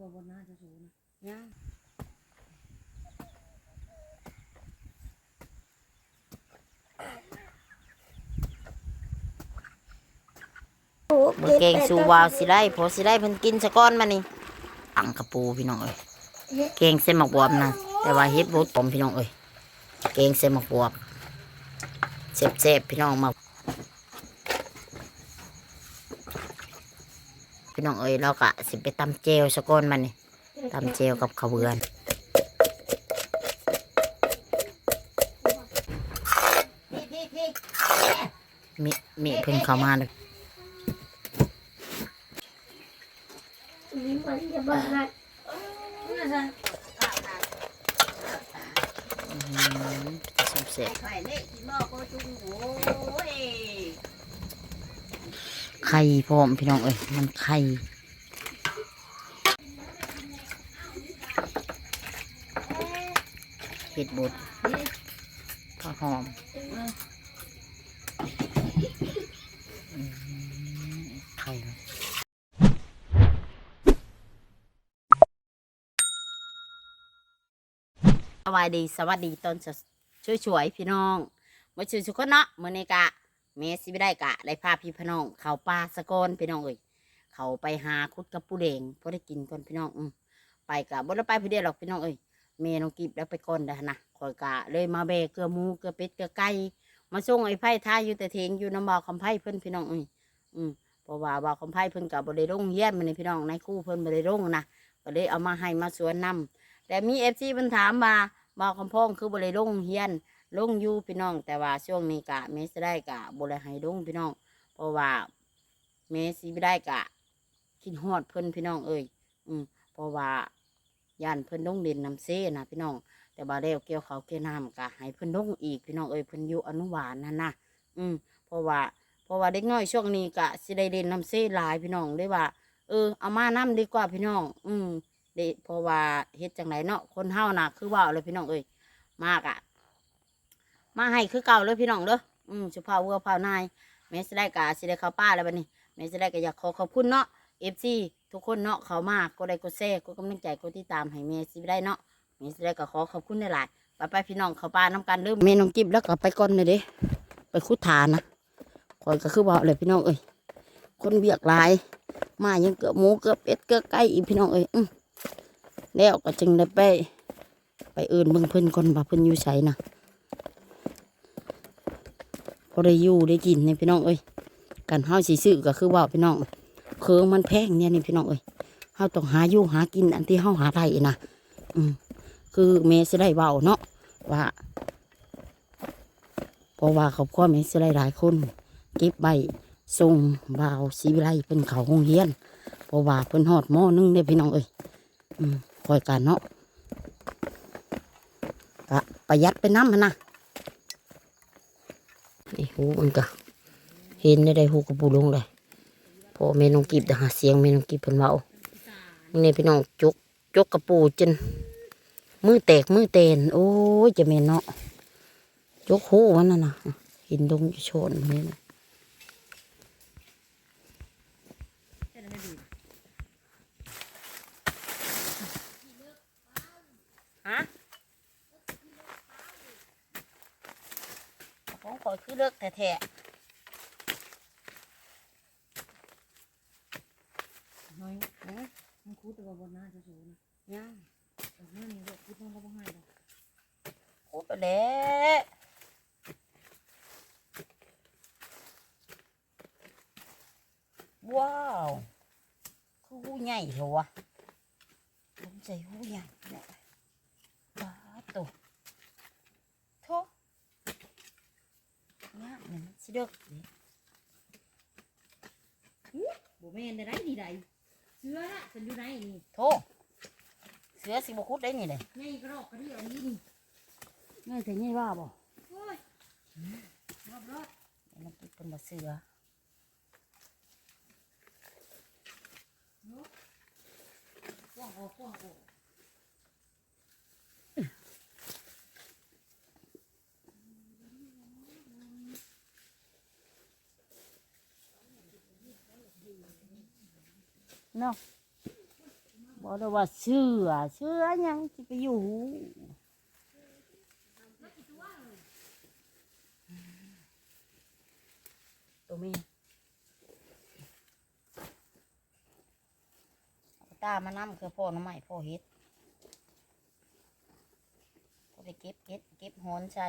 วบนหน้าจะสูนะย่างมือเก่งสู่วาวสิได้พอสิได้เพิ่นกินสะก้อนมานี่อังกระปูพี่น้องเอ้ยเก่งเส้นหมกบวบนะแต่ว่าเฮ็ดบุตผมพี่น้องเอ้ยเก่งเส้นหมกบวบเจ็บๆพี่น้องมา พี่น้องเอ้ยเราก็สิไปตำเจลสะก้อนมานี่ตำเจลกับข้าวเบือนมีมีเพิ่งเข้ามาเลยนี่มันจะบ้าจะสมเสร็จ ไข่เล็กกินหอก็จุ้งโอ้ยไข่พร้อมพี่น้องเอ้ยมันไข่เห็ดบดข้าวหอมไข่สวัสดีสวัสดีตอนช่วยๆพี่น้องมาช่วยสุกคนเนาะมื่อนี้กะ เมสิไม่ได้กะได้พาพี่พี่น้อง เขาป่าสะกอนพี่น้องเอ้ยเขาไปหาคุดกับปูแดงพอได้กินก่อนพี่น้องอืมไปกะบ่ได้ไปพี่เดียวหรอกพี่น้องเอ้ยเมน้องกิบแล้วไปก่อนเด้อนะคอยกะเลยมาเบเกลือมูเกลือเป็ดเกลือไก่มาส่งไอ้ไผ่ท่าอยู่แต่เทงอยู่น้ำบ่าคำไผ่เพิ่นพี่น้องเอ้ยอืมเพราะว่าบ่าคำไผ่เพิ่นกับบ่ได้ลงเฮียนมาในพี่น้องในคู่เพิ่นบ่ได้ลงนะก็เลยเอามาให้มาสวนนํแต่มีเอฟซีเพิ่นถามว่าบ่าคำพองคือบ่ได้ลงเฮียน ลงอยู่พี่น้อง แต่ว่าช่วงนี้กะเมสได้กะบริให้ลงพี่น้อง เพราะว่าเมสไม่ได้กะคิดฮอดเพิ่นพี่น้องเอ้ยอืมเพราะว่าย่านเพิ่นลงเด่นน้ำเซ่นะพี่น้อง แต่บาแล้วเกี่ยวเขาเกี่ยวน้ำกะให้เพิ่นลงอีกพี่น้องเอ้ยเพิ่นอยู่อนุบาลนั่นนะอืมเพราะว่าเพราะว่าเด็กน้อยช่วงนี้กะสิได้เด่นน้ำเซ่หลายพี่น้องเลยว่า เออเอามานํดีกว่าพี่น้อง อืมเดเพราะว่าเฮ็ดจังไหนเนาะคนเฮาน่ะคือว่าเลยพี่น้องเอ้ยมากอะ มาให้คือเก่าเลยพี่น้องเด้ออืมสุภาพวัวเผานายแม่สิได้กะสิได้เข้าป้าแล้วบัดนี้แม่สิได้ก็อยากขอขอบคุณเนาะเอฟซีทุกคนเนาะเขามากก็ได้ก็แซ่ก็กำลังใจก็ที่ตามให้แม่สิได้เนาะแม่สิได้ก็ขอขอบคุณหลายๆไปไปพี่น้องเข้าป้าน้ำกันเริ่มแม่น้องกิบแล้วก็ไปก่อนเลยเด้ไปคุดฐานนะคอยก็คือบอกเลยพี่น้องเอ้ยคนเบียกหลาย มายังเกือบหมูเกือบเป็ดเกือบไก่อีพี่น้องเอ้ยแล้วก็จึงได้ไป ไปอื่นเบิ่งเพิ่นก่อนว่าเพิ่นอยู่ไสนะ อได้อยู่ได้กินนี่พี่น้องเอ้ยกันเฮาสิซื้อก็คือว่าพี่น้องเครื่องมันแพงเนี่ยนี่พี่น้องเอ้ยเฮาต้องหาอยู่หากินอันที่เฮาหาได้นะอืมคือเมสิได้เบาเนาะว่าเพราะว่าครอบครัวเมสิได้หลายคนเก็บใบส่งบาวสีวิไลเป็นเขาโรงเรียนเพราะว่าเพิ่นฮอดหม้อนึ่งเนี่ยพี่น้องเอ้ยอืมคอยกันเนาะก็ประหยัดไปน้ำมันนะ นี่หูมันก็เห็นได้ได้หูกระปูลงเลยพอเมนองกีบแต่หาเสียงเมนองกีบเพิ่นเมานี่พี่น้องจกจกกระปูจนมือแตกมือเตนโอ้ยจะเมนเนาะจกหูวันนั้นนะหินดงโชนนี่นะฮะของขอย คือเลิกแท้ๆน้อยมันคูดแต่ว่าบนหน้าจะสูนะย่างแต่หน้านี้ก็คูดน้องก็บ่ให้ดอกโคตรแล้วว้าวคือหูใหญ่เหรอวะผมใส่หูใหญ่เนี่ยว้าตัวโท งามเนี่ยมันสิเด็กนี่บ่แม่นได้ไรดีใดเสื้อละฉันอยู่ไหนนี่โทเสือสิบคุดได้นี่เลยไงกระรอกกระเดี่ยวนี่นี่ง่ายแต่ง่ายว่าบ่โอ้ยรอบรอบมันกินเป็นบ่เสือกว้างออกกว้าง เนาะบอกเลยว่าเชื่อเชื่อยังจะไปอยู่หูตัวแมีเอาตามานั่คือพ่อน้ำใหม่พ่อเฮ็ดพ่อไปเก็บเก็บเก็บหอนใช่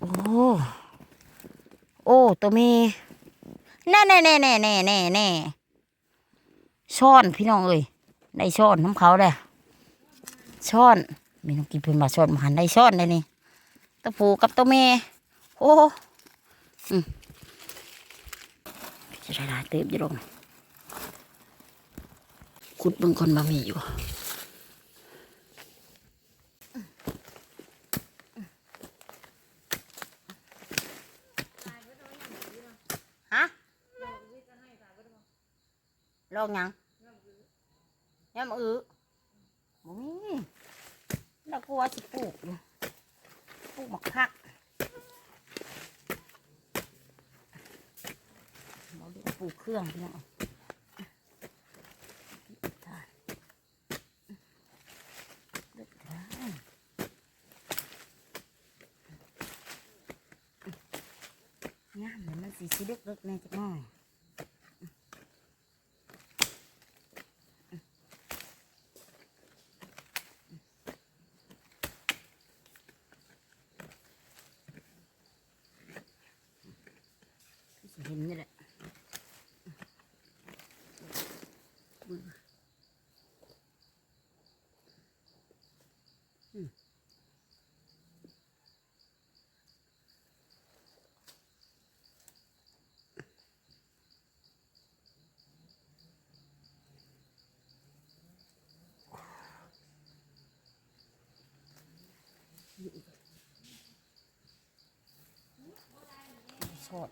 โอ้ โอ้ ตัวเมแน่แน่แน่แน่แน่แน่แน่ช้อนพี่น้องเอ้ยได้ช้อนน้ำเขาเลยช้อนมีน้องกินเพิ่นมาช้อนมาหันได้ช้อนเลยนี่ตะปูกับตัวเมโอ้อืมจะได้หลายเติบอยู่ลงขุดเบิ่งคนบะหมี่อยู่ ลองยังย่ำอื้อบ่มีแล้วกลัวสิปลูกอยู่ปลูกหมักพักเราเรียกปลูกเครื่องพี่น้องเด็ดได้งามเหมือนมันสีสีเล็กๆในจักหน่อย เห็นนี่แหละ ชอด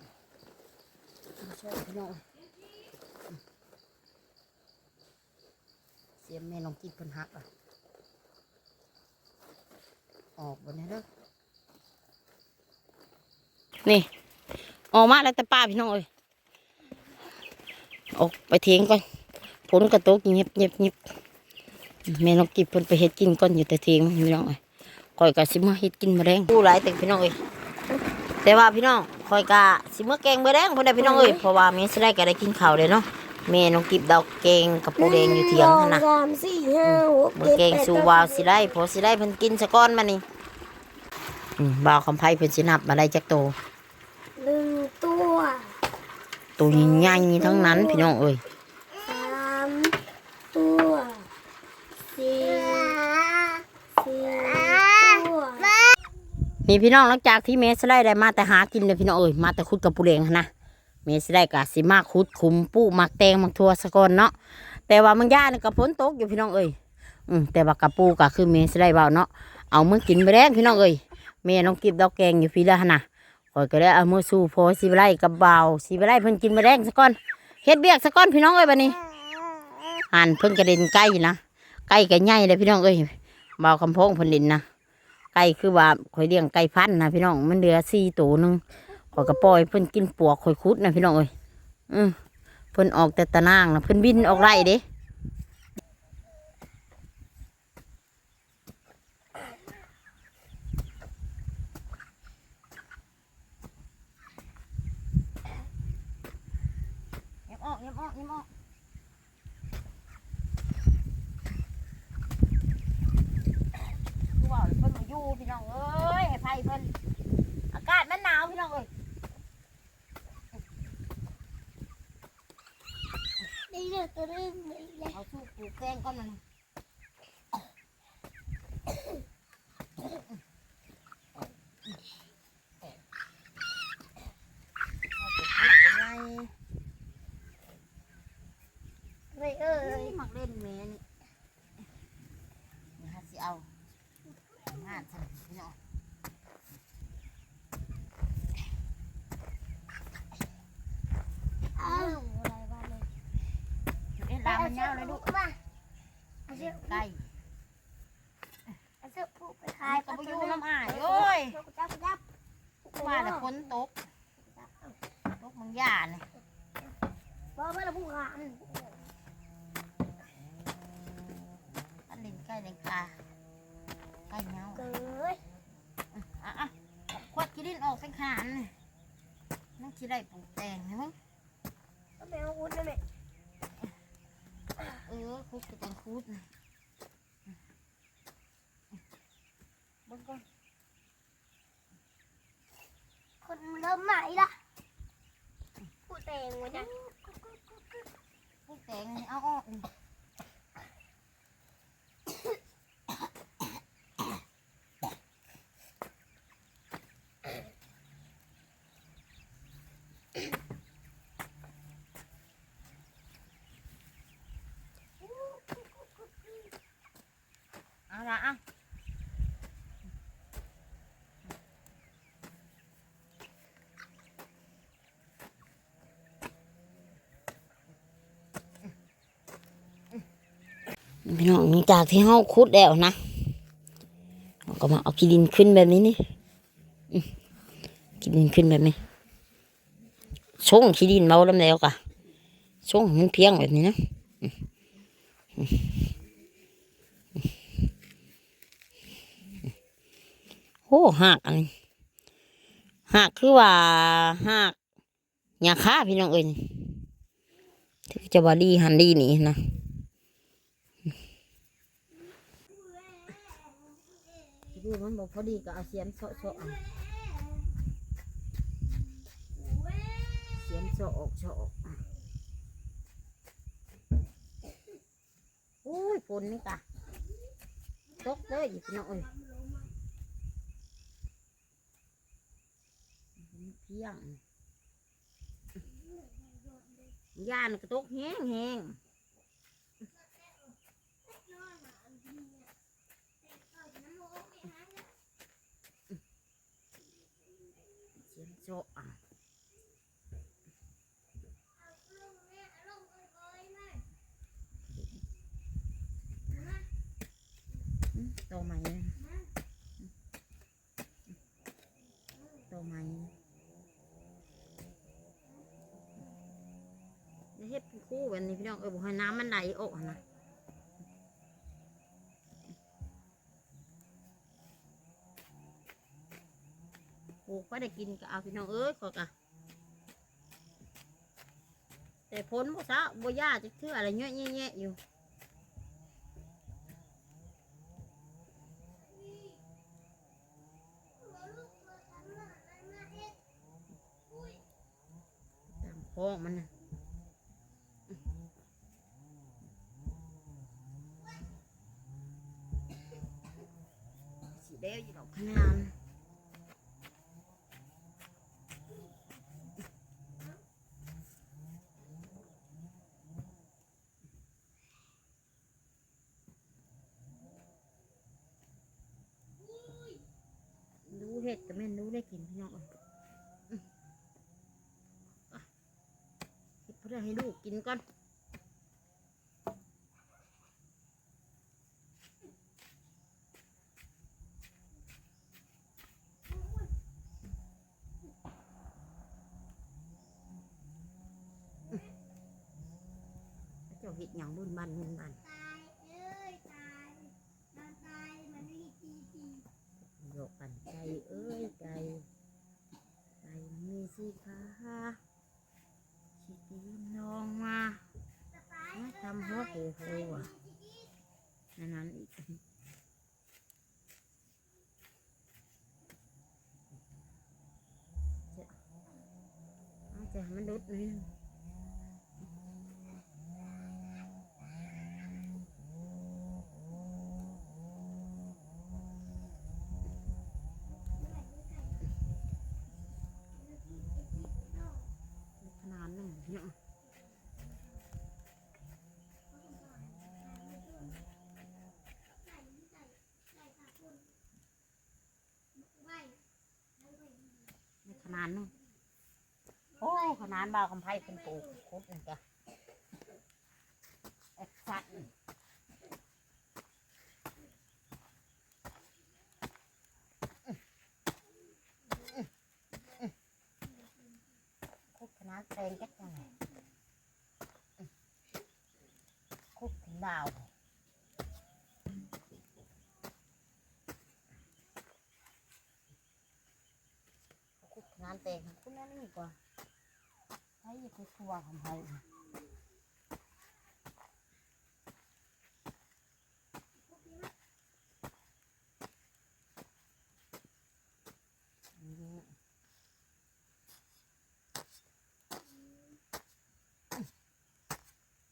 ชอดพี่น้องเสียมแม่น้องกินเพิ่นหักอะ ออกบนนี้เด้อนี่ ออกมาแล้วแต่ป้าพี่น้องเอ้ยออกไปเทียงก่อนผลกระตกเงียบเงียบเงียบแม่น้องกินเพิ่นไปเฮ็ดกินก่อนอยู่แต่เทียงพี่น้องเอ้ยคอยกะสิมาเฮ็ดกินมาแดงผู้หลายแต่พี่น้องเอ้ย แต่ว่าพี่น้องคอยกะสิมาแกงมาแดงเพิ่นได้พี่น้องเอ้ยเพราะว่าแม่สิได้ก็ได้กินข้าวเลยเนาะแม่น้องกิบดอกแกงกับปูแดงอยู่เถียงหั่นน่ะสามสี่ห้าหกเมื่อแกงสู่วาวสิไลพอสิไลเพิ่นกินสะก้อนมานี่อืมบ่าวคำไพ่เพิ่นสินับมาได้จักโตหนึ่งตัวตัวใหญ่ๆทั้งนั้นพี่น้องเอ้ยสามตัวสี่สี่ตัว นี่พี่น้องหลังจากที่เมสไลได้มาแต่หากินเลยพี่น้องเอ้ยมาแต่ขุดกับปูแดงนะเมสไลกะสิมาขุดคุมปูมักแตงมักทัวสะกอนเนาะแต่ว่ามังย่านี่ก็ฝนตกอยู่พี่น้องเอ้ยอืมแต่ว่ากับปูก็คือเมสไลเบาเนาะเอามือกินไปแดงพี่น้องเอ้ยแม่น้องกิบดอกแกงอยู่พี่ละหั่นะข่อยก็ได้เอามือสู้พอสิบไลกับเบาสิบไลเพิ่นกินไปแดงสะกอนเฮ็ดเบียกสะกอนพี่น้องเอ้ยบัดนี้หันเพิ่นกระเด็นใกล้นะใกล้กันใหญ่เลยพี่น้องเอ้ยเบาคำพงเพิ่นด่นนะ ก่คือว่าข่อยเลี้ยงไก่พันธ์นะพี่น้องมันเหลือสี่ตัวหนึงข่อยก็ปล่อยเพิ่นกินปวกข่อยคุดนะพี่น้องเอ้ยอืมเพิ่นออกแต่ตะนางนะเพิ่นบินออกไร่เด้เงียบออกเงียบออกเงียบออก คือว่าเพิ่นมาอยู่พี่น้องเอ้ยให้ไฟเพิ่นอากาศมันหนาวพี่น้องเอ้ย นี่เด็กตัวนึงเลย เอาสู้ปลูกแกงก่อนมันเอาไปปลูกยังไง ไม่เอ้ย มักเล่นแม่นี่นี่ฮะสิเอางานสั่นพี่น้อง เอาอะไรบ้างเลย เอ๊ะลามันยาวเลยลูก มาเอาเชือก ไก่ เอาเชือกผูกไป ขา ขาย ย ก็ไปอยู่น้ำอ่ายโอ้ย จับ จับว่าแต่ฝนตกตกมังยาเนี่ยบอกว่าเราผู้ขานอันเล่นใกล้เล่นกาใกล้เงาเกยอะอะขวดกินดินออกสังขารนี่นั่งคิดได้ปลูกแตงใช่ไหมก็แมวคุณนั่นแหละเออคุกจะแตงคูดนะเบิ่งก่อน คนเริ่มใหม่ละผู้แต่งไว้นะปลูกแตงนี่เอาออกนี่เอาละอะ พี่น้องหลังจากที่เฮาคุดแล้วนะก็มาเอาขี้ดินขึ้นแบบนี้นี่อืมขี้ดินขึ้นแบบนี้ช่งขี้ดินเบาลำแล้วกะช่งมันเพียงแบบนี้นะโอ้หักอันนี้หักคือว่าหักยาค่าพี่น้องเอ้ยจะว่าดีหันดีนี่นะ ดูมันบอกพอดีก็เอาเสียมโซะโซะเอาเสียมโซะออกโซะออกโอ้ยฝนนี่กะตกเลยพี่น้อยเพียงยานกระตกแห้งแห้งเสียง โจะอะโตไหมโตไหมเฮ็ดเป็นคู่แบบนี้พี่น้องเออบอกให้น้ำมันไหลออกนะ ปลูกก็ได้กินก็เอาพี่น้องเอ้ยขอกะแต่พ้นบ่ซะบ่ยาจะคืออะไรเงี้ยแยะๆอยู่ตามคอมันนะ สีแดงอยู่ดอกขนามดูเห็ดแต่แม่นดูได้กิ น้องเอ้ยอืมอะเฮ็ดเพื่อให้ลูกกินก่อนเจ้าเห็ดหยังบุญบันบุญบัน ตายเอ้ยตายตายตายมันไม่ตีตี โยกกันใจเอ้ยใจใจมีสีขาชิดีน้องมามาทำหัวโหโหอะนั่นนั้นอีกจะ อามันดุดนี่ขนาดหนึ่งเนาะในขนาดนึง นานบ่าวคำไพ่เป็นปลูกคุดนี่จ้ะเอ็กซ์ซักกยังไง ดาวคุดงานแต่งคุณนั่นนี่กว่า ใช้ยี่คุดทัวของไทย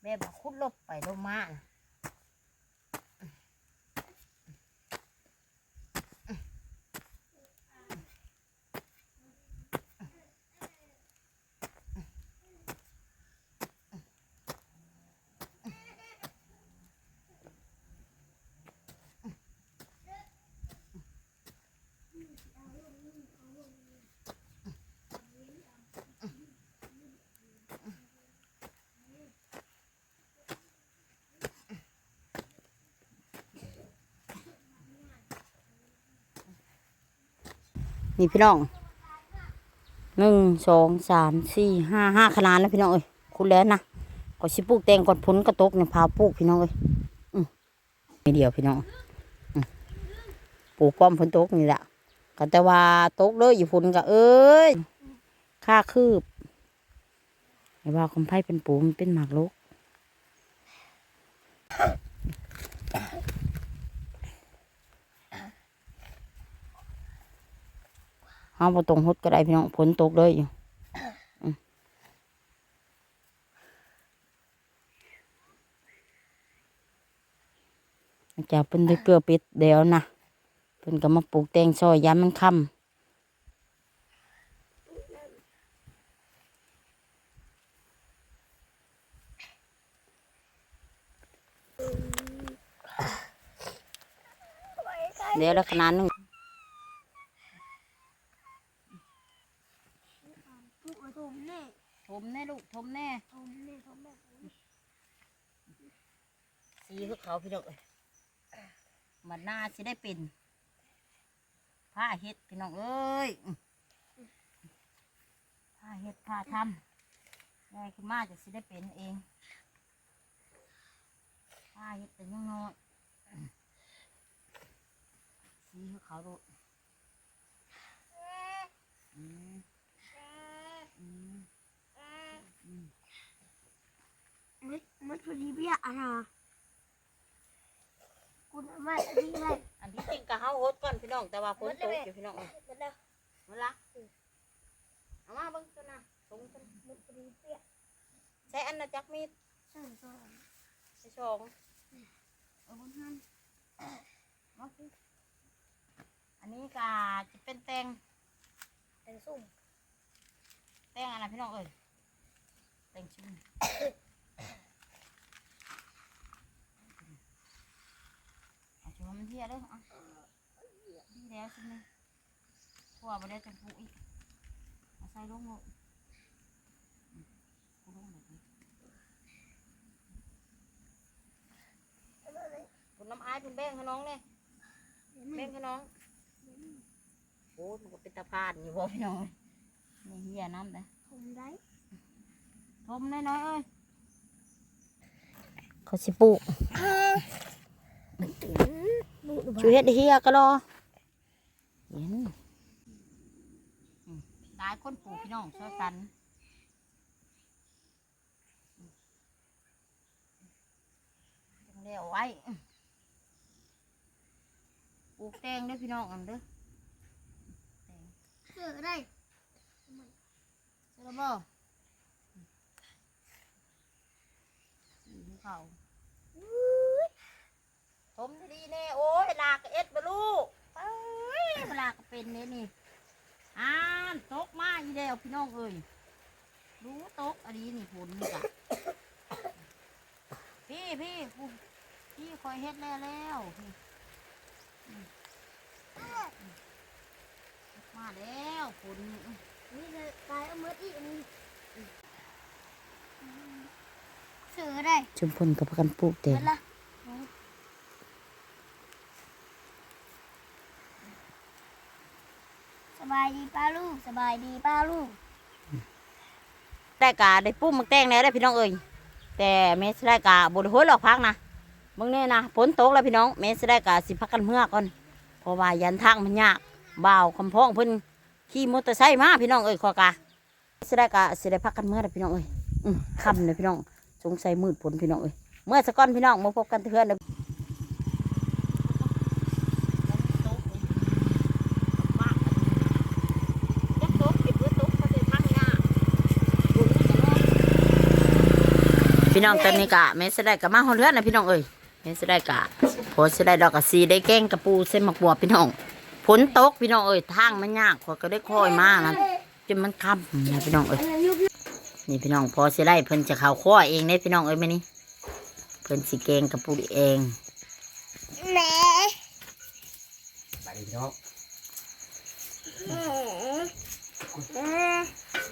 แม่บอกคุดลบไปลงมานะ นี่พี่น้องหนึ่งสองสามสี่ห้าห้าขนาดแล้วพี่น้องเอ้ยคุณแล้วนะก็ชิปลูกแตงก่อนพ้นกระตกเนี่ยพาปลูกพี่น้องเอ้ยอืมไม่เดียวพี่น้องปลูกป้อมพ้นตกนี่แหละก็แต่ว่าตกเลยอยู่พุนก็เอ้ยค่าคืบไอ้ว่าคำไพ่เป็นปูมันเป็นหมากลก เอาไปตรงหดก็ได้พี่น้องพ้นตกเลยอยู่จะเป็นได้เกลือปิดเดี๋ยวนะเพิ่นก็มาปลูกแตงซอยยามมันค่ำเดี๋ยวละขนาดหนึง ถูกถูกแน่ทมแน่ลูกทมแน่ถูกแน่ถูกแน่สีคือเขาพี่น้องเอ้ยมันน่าสิได้เป็นผ้าเฮ็ดพี่น้องเอ้ยอื้อผ้าเฮ็ดผ้าทำได้ขึ้นมาจะสิได้เป็นเองผ้าเฮ็ดแต่ยังน้อยสีคือเขาลูกอืมอืมอืม มันมันพอดีเบี้ยอะนะคุณไม่ดีเลยอันที่จริงก็เฮาโฮดก่อนพี่น้องแต่ว่าฝนตกอยู่พี่น้องเอ้ยมันได้มาละเอามาเบิ่งตัวน่ะตรงตัวน่ะมันพอดีเบี้ยใช้อันน่ะจักมีดใช่ใช่ใช้ชองเออบนหันเอาสิอันนี้ก็จะเป็นแตงเป็นสุ่มแตงอะไรพี่น้องเอ้ยแตงชุ่มเอาชัว มันเที่ยเลยอะดีแล้วใช่ไหมขัวมาได้จังปูอีกเอาใส่ลงเลยกูลงแบบนี้คุณน้ำอายคุณแบ่งให้น้องเลยแบ่งให้น้องโอ้มันก็เป็นตาพานอยู่บ่พี่น้องนี่เฮียน้ำเลยผมได้ทมน้อยๆเอ้ยเขาสิปุ ลูกบุดชูเฮ็ดเฮียก็รอเห็นอืมหลายคนปลูกพี่น้องช่วยกันอืมจังเลี้ยวไว้ปลูกแตงเด้อพี่น้องอันเด้อแตงเสือได้เชื่อบ่สีเขา ทมดีๆแน่โอ้ยลากเอ็ดบลูกเอ้ยเวลากก็เป็นเนี่ยนี่อ่านตกมาอีแล้วพี่น้องเอ้ยรู้ตกอันนี้นี่ผลนี่กะพี่พี่ผู้พี่คอยเฮ็ดแล้วแล้วพี่อืมอืมมาแล้วผลนี่นี่เลยตายเอามืออีกอันนี้เสือได้ชุมพลกับกันปลูกเต็ม เห็นละ สบายดีป้าลูกสบายดีป้าลูกได้กาได้ปุ้มมักแตงแล้วได้พี่น้องเอ้ยแต่เมสได้กาบไดโหยหรอกพักนะมึงเนี่ยนะฝนตกแล้วพี่น้องแม่สิได้กะสิพักกันเมื่อก่อนเพราะว่ายันทางมันยากบ่าวคำพ้องเพิ่นขี่มอเตอร์ไซค์มาพี่น้องเอ้ยขอกะสิได้กะสิได้พักกันเมื่อแล้วพี่น้องเอ้ยคำเลยพี่น้องสงสัยมืดฝนพี่น้องเอ้ยเมื่อสะก้อนพี่น้องมาพบกันเทือนเด้อ น้องตอนนี้กะแม่สได้กะมาหอเรือนนะพี่น้องเอ้ยแม่สได้กะพอสได้ดอกกะซีได้แกงกระปูเส้นหมักบัวพี่น้องฝนตกพี่น้องเอ้ยทางมันยากพอก็ได้คอยมานะจนมันค่ำนะพี่น้องเอ้ยนี่พี่น้องพอสิได้เพิ่นจะเข้าข้อเองเด้พี่น้องเอ้ยมานี่เพิ่นสิแกงกระปูเองแม่ไปพี่น้อง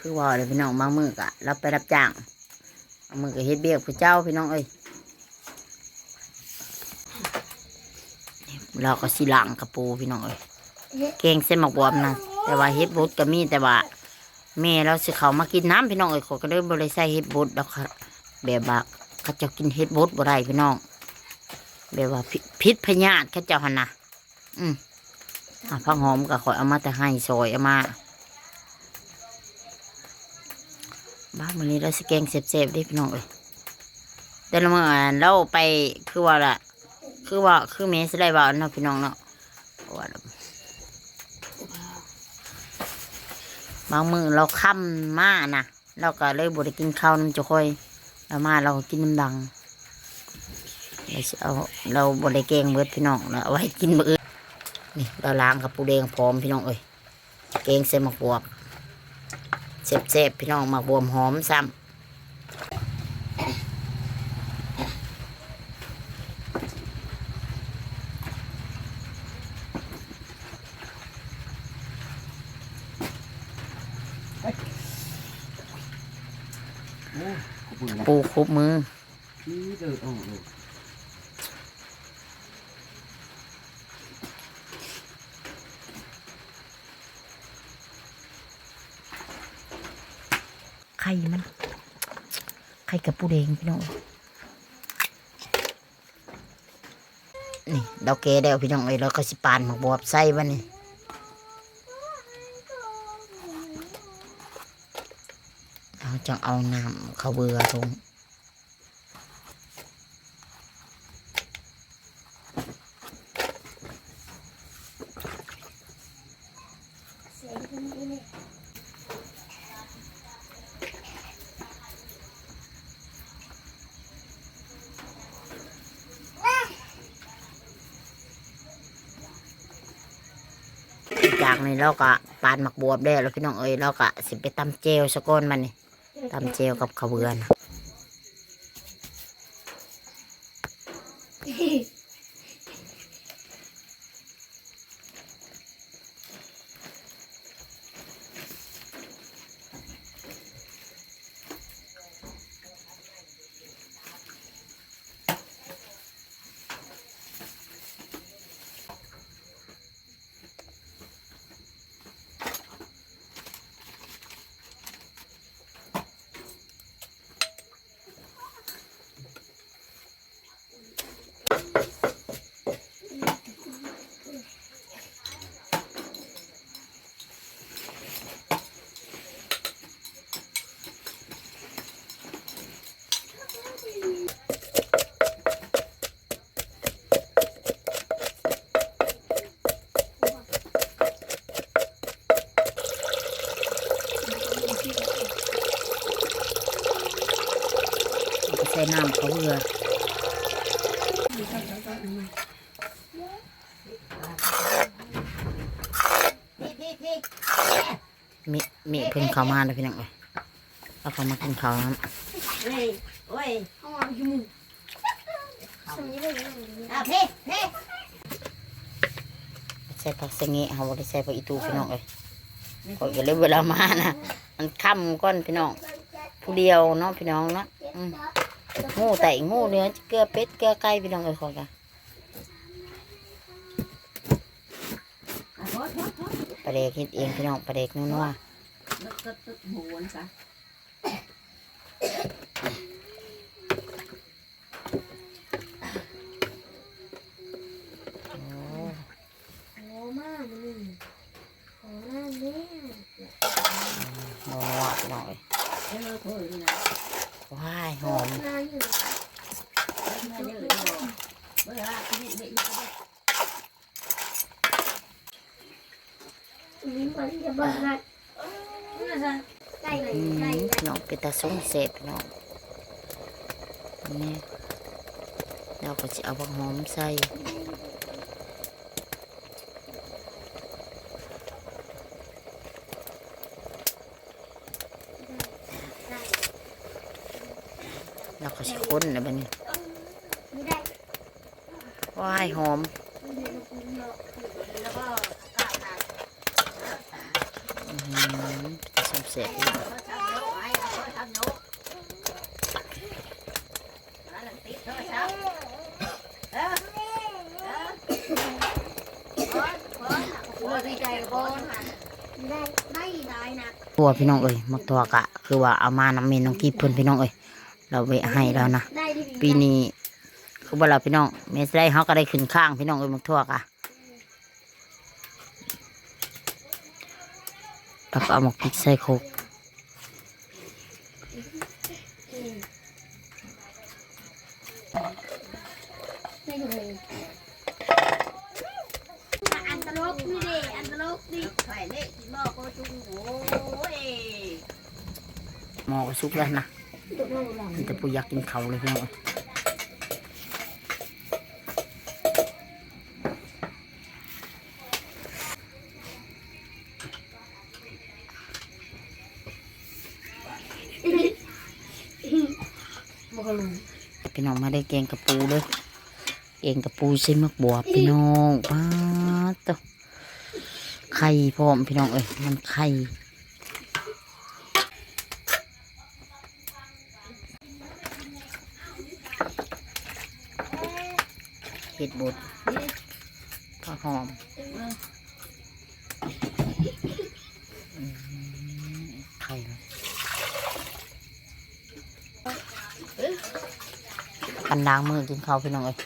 คือว่าเลยพี่น้องบางมือกะเราไปรับจ้างบาง มือก็เฮ็ดเบี้ยกผู้เจ้าพี่น้องเอ้ยเราก็สิล้างกระปูพี่น้องเอ้ยเก่งเส้นหมกบวมนะแต่ว่าเฮ็ดบดก็มีแต่ว่าแม่เราสิเขามากินน้ำพี่น้องเอ้ยเขาก็เลยบริใส่เฮ็ดบดแล้วค่ะแบบว่าเขาเจะกินเฮ็ดบดบ่ได้พี่น้องแบบว่าพิพิษพยาธิเขาเจ้าหันนะอืมอะผักหอมก็ขอยเอามาแต่ให้ซอยเอามา บ้านมื้อนี้เราสแกงเสบๆเด้พี่น้องเอ้ยแต่ละมื้อเราไปคือว่าล่ะคือว่าคือแม่สิได้ว่าเนาะพี่น้องเนาะว่าบางมือเราค่ำมานะเราก็เลยบไดกินข้าวน้ำจะค่อยเรามาเราก็กินน้ำดังเราเอาเราบไดแกงเบิดพี่น้องเราเอาไว้กินมื้ออื่นนี่เราล้างกับปูแดงพร้อมพี่น้องเอ้ยแกงใส่หมักบวบ เจ็บๆพี่น้องหมักบวมหอมซ้ำปูครบมือ นี่เดือดอ่อนเลย ไข่มันไข่ กับปูแดงพี่น้องนี่เราแกะแล้วพี่น้องเอ้ยเราก็สิปานหมักบวบใส่บ้านี่เราจะเอาน้ำข้าวเบื่อลง เสียงคนนี้เนี่ย จากนี้เราก็ปานหมักบวบได้แล้วพี่น้องเอ้ยเราก็สิไปตำเจลสะก้อนมันนี่ตำเจลกับข้าวเบือน น้ำข้าวเบื่อมีมีเพิ่งเข้ามาแล้วพี่น้องเอ้ยเราเข้ามากินข้าวน้ำเฮ้ยโอ้ยห้องเราอยู่มุมสมัยเด็กอะเพ่เพ่ใส่ผักเสงะเขาบ่ได้ใส่ผักอีตูพี่น้องเอ้ยก็อย่าเลยเวลามานะมันค่ำก้อนพี่น้องผู้เดียวเนาะพี่น้องเนาะอืม งูไต่งูเนื้อเกลือเป็ดเกลือไก่พี่น้องเอ้ยขอกันอะโทษโทษโทษปลาเด็กเห็ดเองพี่น้องปลาเด็กนัวดตึ๊ดตึ๊ดหมูนซะ มามันนี่ขอหน้าแม่ นัวๆพี่น้องเอ้ย เออเพิ่นนี่นะ ว้ายห ข อ อ ม หน้าอยู่ เมื่อเยอะเลยเมื่อว่าชีวิตไม่ยาก น้อืมใกล้พี่น้องเป็นตาสงเสพพี่น้องนี่เราก็จะเอาบักหอมใส่เราก็สิค้นนะบัดนี้ไม่ได้ ว้ายหอม แล้วก็ข้าวนา อื้อหือเป็นตา สงเสพพี่น้องเขาทำโยกไอ้เขาทำโยกแล้วหลังติดโทรศัพท์เอดค่ะตัวพี่น้องเอ้ยมักตัวกะ คือว่าเอามานำเมนน้องกีบเพิ่นพี่น้องเอ้ยเราไปให้แล้วนะปีนี้คือบ่เราพี่น้องเมสได้เฮาก็ได้ขึ้นข้างพี่น้องเอ้ยมักทั่วกะ แล้วก็เอาหมกพริกใส่โคกอันตลกนี่ดิอันตลกดิไข่เละกินหม้อก็จุ้งโอ้ยหม้อก็สุกแล้วนะตกลงหลังมีแต่ปูอยากกินเขาเลยพี่น้อง พี่น้องมาได้แกงกระปูเลยแกงกระปูใส่มักบวบพี่น้องป้าตัวไข่พร้อมพี่น้องเอ้ยมันไข่เห็ดบดข้าวหอมอืมไข่นะ กันล้างมือกินข้าวพี่น้องเอ้ย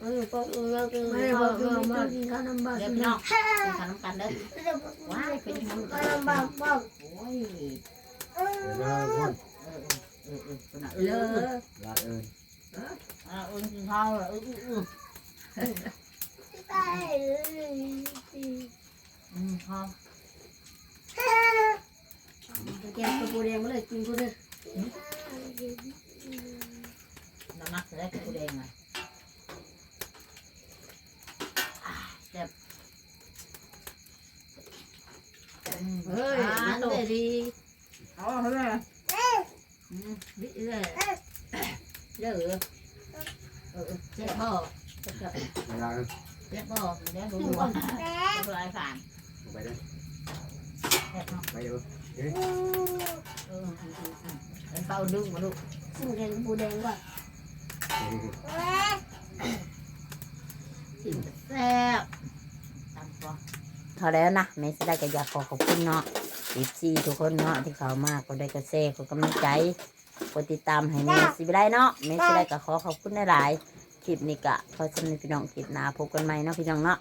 เออก็เออก็ไม่บอกเออมากินข้าวน้ำบาเดี๋ยวกินพี่น้น้องกินขนมกันเด้อำว้ายเป็นมันข้าวน้ำบาบอกโอ้ยเออเดี๋ยวเราพ่นเออเออเออคนน่ะเออลาดเอิญอ่าเออกินข้าวอะเออเออเออได้เลยอืมข้าว แกงตัวแดงมาเลยกินกูเลยน้ำมักจะได้กับกูแดงอะอ่าเจ็บเฮ้ยนั่นเลยดีเอาเฮ้ยอืมวิเลยเด้อเออเออเจ็บพ่อเจ็บเจ็บเวลาเอิญเจ็บพ่ แล้วนะเมสได้ก็อยากขอขอบคุณเนาะอีซีทุกคนเนาะที่เขามากก็ได้กระเซขอกำลังใจกดติดตามให้เมสสิไปได้เนาะเมสได้ก็ขอขอบคุณหลายๆคลิปนี้กะขอสำหรับพี่น้องคลิปหน้าพบกันใหม่เนาะพี่น้องเนาะ